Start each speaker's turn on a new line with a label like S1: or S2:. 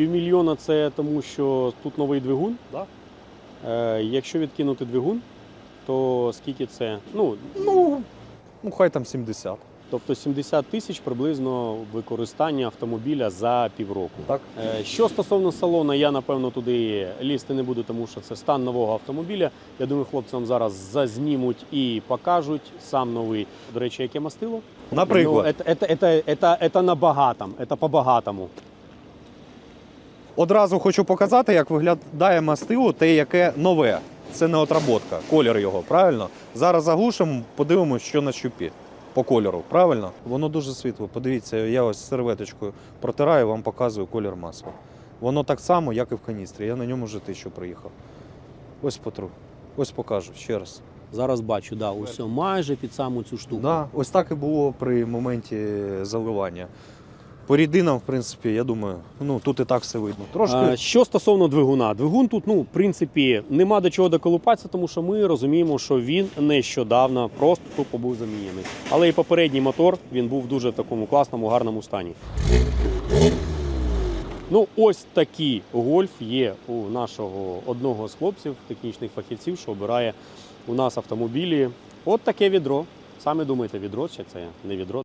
S1: Півмільйона це тому, що тут новий двигун. Да? Е, якщо відкинути двигун, то скільки це? Ну,
S2: Ну, ну хай там 70.
S1: тобто 70 тисяч приблизно використання автомобіля за півроку.
S2: Так.
S1: Е, Що стосовно салону, я напевно туди лізти не буду, тому що це стан нового автомобіля. Я думаю, хлопцям зараз зазнімуть і покажуть сам новий. До речі, яке мастило?
S2: Наприклад,
S1: Ну, це, це, це, це, це на багатому, це по-багатому.
S2: Одразу хочу показати, як виглядає мастило, те, яке нове. Це не отработка, колір його, правильно? Зараз заглушимо, подивимося, що на щупі по кольору, правильно? Воно дуже світло. Подивіться, я ось серветочкою протираю, вам показую колір масла. Воно так само, як і в каністрі. Я на ньому вже тисячу приїхав. Ось потру. Ось покажу ще раз.
S1: Зараз бачу, да, усе майже під саму цю штуку.
S2: Да, ось так і було при моменті заливання. По рідинам, в принципі, я думаю, ну тут і так все видно. Трошки
S1: А, Що стосовно двигуна, двигун тут, ну, в принципі, нема до чого доколупатися, тому що ми розуміємо, що він нещодавно просто тупо був замінений. Але і попередній мотор він був дуже в такому класному, гарному стані. Ну, ось такий гольф є у нашого одного з хлопців, технічних фахівців, що обирає у нас автомобілі. От таке відро. Саме думаєте, відро чи це не відро?